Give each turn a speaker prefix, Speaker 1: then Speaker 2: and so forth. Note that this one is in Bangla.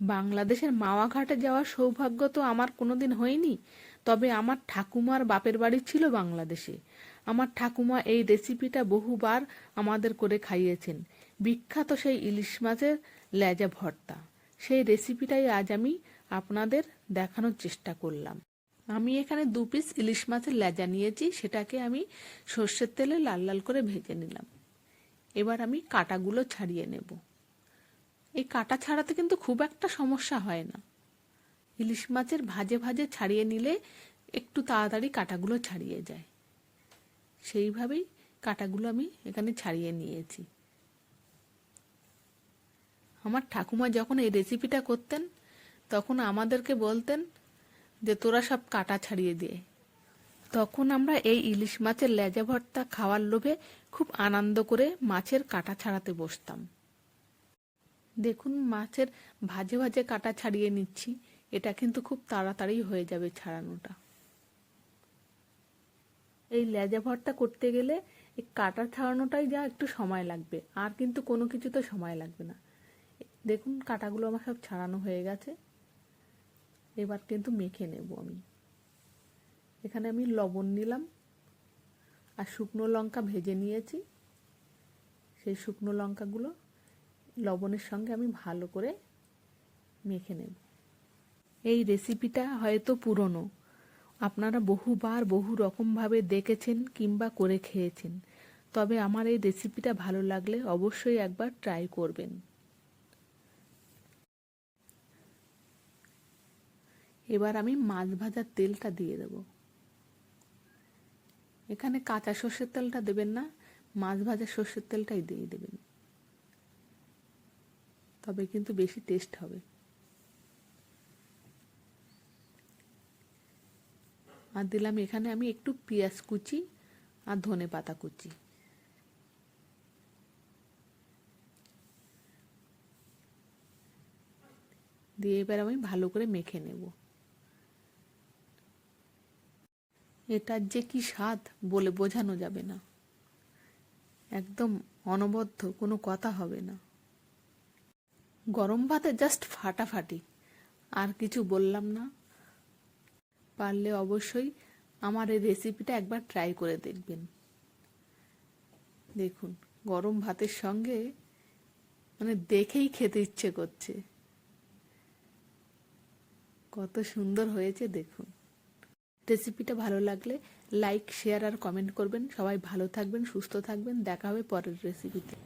Speaker 1: বাংলাদেশের মাওয়া ঘাটে যাওয়ার সৌভাগ্য তো আমার কোনোদিন হয়নি। তবে আমার ঠাকুমার বাপের বাড়ি ছিল বাংলাদেশে। আমার ঠাকুমা এই রেসিপিটা বহুবার আমাদের করে খাইয়েছেন। বিখ্যাত সেই ইলিশ মাছের লেজা ভর্তা। সেই রেসিপিটাই আজ আমি আপনাদের দেখানোর চেষ্টা করলাম। আমি এখানে দু পিস ইলিশ মাছের লেজা নিয়েছি, সেটাকে আমি সর্ষের তেলে লাল লাল করে ভেজে নিলাম। এবার আমি কাটাগুলো ছাড়িয়ে নেব। এই কাটা ছাড়াতে কিন্তু খুব একটা সমস্যা হয় না। ইলিশ মাছের ভাজে ভাজে ছাড়িয়ে নিলে একটু তাড়াতাড়ি কাটাগুলো ছাড়িয়ে যায়। সেইভাবেই কাটাগুলো আমি এখানে ছাড়িয়ে নিয়েছি। আমার ঠাকুমা যখন এই রেসিপিটা করতেন, তখন আমাদেরকে বলতেন যে, তোরা সব কাটা ছাড়িয়ে দিয়ে তখন আমরা এই ইলিশ মাছের লেজা ভর্তা খাওয়ার লোভে খুব আনন্দ করে মাছের কাটা ছাড়াতে বসতাম। দেখুন, মাছের ভাজে ভাজে কাটা ছাড়িয়ে নিচ্ছি। এটা কিন্তু খুব তাড়াতাড়ি হয়ে যাবে ছাড়ানোটা। এই লেজা ভর্তা করতে গেলে এই কাটা ছাড়ানোটাই যা একটু সময় লাগবে, আর কিন্তু কোনো কিছুতে সময় লাগবে না। দেখুন, কাটাগুলো আমার সব ছাড়ানো হয়ে গেছে। এবার কিন্তু মেখে নেব আমি। এখানে আমি লবণ নিলাম আর শুকনো লঙ্কা ভেজে নিয়েছি। সেই শুকনো লঙ্কাগুলো লবণের সঙ্গে আমি ভালো করে মেখে নেব। এই রেসিপিটা হয়তো পুরনো। আপনারা বহুবার বহু রকমভাবে দেখেছেন কিংবা করে খেয়েছেন। তবে আমার এই রেসিপিটা ভালো লাগলে অবশ্যই একবার ট্রাই করবেন। এবার আমি মাছ ভাজার তেলটা দিয়ে দেব। এখানে কাঁচা সর্ষের তেলটা দেবেন না, মাছ ভাজার সর্ষের তেলটাই দিয়ে দেবেন। তবে কিন্তু বেশি টেস্ট হবে। আর দিলাম এখানে আমি একটু পেঁয়াজ কুচি আর ধনে পাতা কুচি। দিয়ে এবার আমি ভালো করে মেখে নেব। এটার যে কি স্বাদ বলে বোঝানো যাবে না। একদম অনবদ্য, কোনো কথা হবে না। গরম ভাতে জাস্ট ফাটাফাটি। আর কিছু বললাম না। পারলে অবশ্যই আমার এই রেসিপিটা একবার ট্রাই করে দেখবেন। দেখুন, গরম ভাতের সঙ্গে মানে দেখেই খেতে ইচ্ছে করছে। কত সুন্দর হয়েছে, দেখুন। রেসিপিটা ভালো লাগলে লাইক শেয়ার আর কমেন্ট করবেন। সবাই ভালো থাকবেন, সুস্থ থাকবেন। দেখা হবে পরের রেসিপিতে